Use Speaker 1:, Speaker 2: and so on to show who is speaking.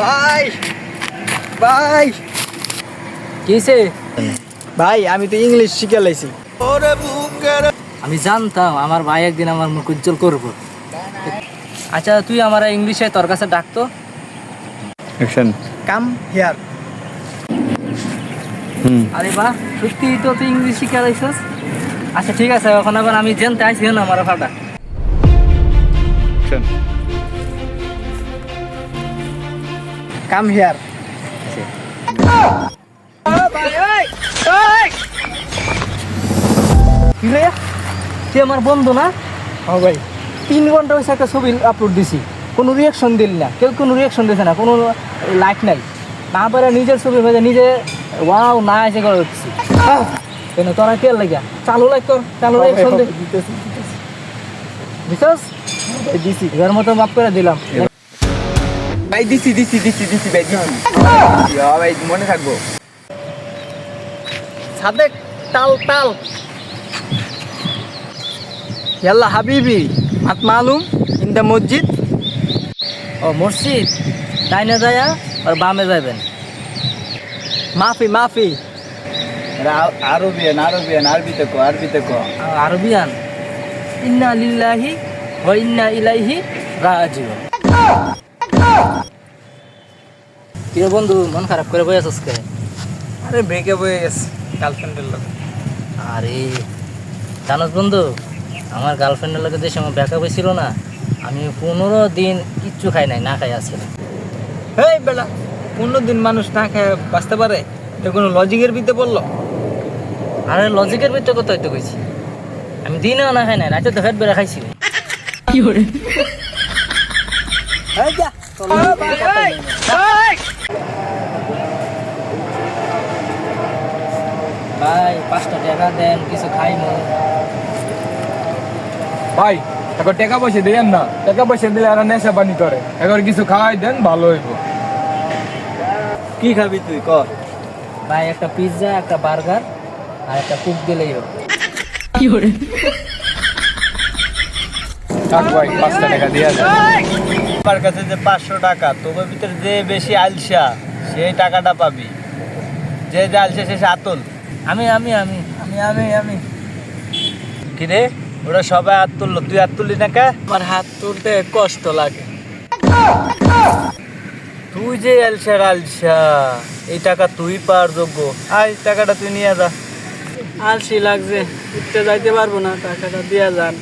Speaker 1: ভাই ভাই।
Speaker 2: কিসে
Speaker 1: ভাই আমি তো ইংলিশ শিখে লাইছি।
Speaker 2: আমি জানতাম আমার ভাই একদিন আমার মুখ উজ্জ্বল করব। আচ্ছা তুই আমার ইংলিশে তোর কাছে ডাকতো
Speaker 3: অ্যাকশন
Speaker 1: কাম হিয়ার
Speaker 3: হুম।
Speaker 2: আরে বাহ সত্যি তো তুই ইংলিশ শিখে যাইছিস আচ্ছা ঠিক আছে এখন আবার আমি জানতে আইসি না আমার ফাটা
Speaker 3: অ্যাকশন
Speaker 1: কাম হিয়ার
Speaker 2: রে? তুই আমার বন্ধু না?
Speaker 1: হ্যাঁ ভাই।
Speaker 2: তিন ঘণ্টা হয়েছে একটা ছবি আপলোড দিছি। কোনো রিয়াকশন দিল না। কেউ কোনো রিয়াকশন দিছে না। কোনো লাইক নাই। না পারে নিজের ছবি যায়, নিজে ওয়াও না এসে করে উঠছি। কেন তোরা কে লাগিয়া? চালু লাইক কর চালু রিয়াকশন দে।
Speaker 1: দিতেছি দিছি।
Speaker 2: এবার মতো মাফ করে দিলাম।
Speaker 1: ভাই দিছি দিছি দিছি দিছি ভাই দিছি। ভাই মনে থাকব। সাদেক তাল তাল। ইয়াল্লা হাবিবি মাত মালুম ইন দ্য মসজিদ।
Speaker 2: ও মসজিদ। ডাইনে যায় আর বামে যাবেন
Speaker 1: মাফি মাফি।
Speaker 3: আরবিয়ান আরবিয়ান আরবিতে কো আরবিতে কো।
Speaker 2: আরবিয়ান। ইন্না লিল্লাহি ওয়া ইন্না ইলাইহি রাজিউন। কিরে বন্ধু মন খারাপ করে বই আছিস কে?
Speaker 1: আরে ব্রেকআপ হয়ে গেছে গার্লফ্রেন্ডের লোক
Speaker 2: আরে জানোস বন্ধু আমার গার্লফ্রেন্ডের লোকের যে সময় ব্যাকআপ হয়েছিল না আমি পনেরো দিন কিচ্ছু খাই নাই না খাই আসছিলাম
Speaker 1: হেই বেলা পনেরো দিন মানুষ না খেয়ে বাঁচতে পারে? তো কোনো লজিকের ভিতরে বলল?
Speaker 2: আরে লজিকের ভিতরে কত হয়তো কইছি। আমি দিনেও না খাই নাই রাতে তো ফেট বেড়ে খাইছি।
Speaker 1: এই যা
Speaker 2: ভাই পাঁচটা টাকা দেন কিছু খাই
Speaker 4: ভাই এখন টাকা পয়সা দেন না। টাকা পয়সা দিলে আর নেশা পানি করে। এখন কিছু খাওয়াই দেন ভালো হইব।
Speaker 1: কি খাবি তুই ক?
Speaker 2: ভাই একটা পিৎজা একটা বার্গার আর একটা কুক দিলেই হবে।
Speaker 4: থাক ভাই পাঁচটা টাকা দিয়ে দেন।
Speaker 5: আমার কাছে যে পাঁচশো টাকা তোর ভিতরে যে বেশি আলসা সেই টাকাটা পাবি। যে যে আলসা সে আতল।
Speaker 2: আমি আমি আমি
Speaker 1: আমি আমি আমি।
Speaker 5: কিরে? ওরা সবাই হাত তুললো তুই হাত তুললি না কে?
Speaker 1: আমার হাত তুলতে কষ্ট লাগে।
Speaker 5: তুই যে আলসার আলসা এই টাকা তুই পার যোগ্য। আয় টাকাটা তুই নিয়ে যা।
Speaker 1: আলসি লাগছে উঠতে যাইতে পারব না টাকাটা দিয়া যান।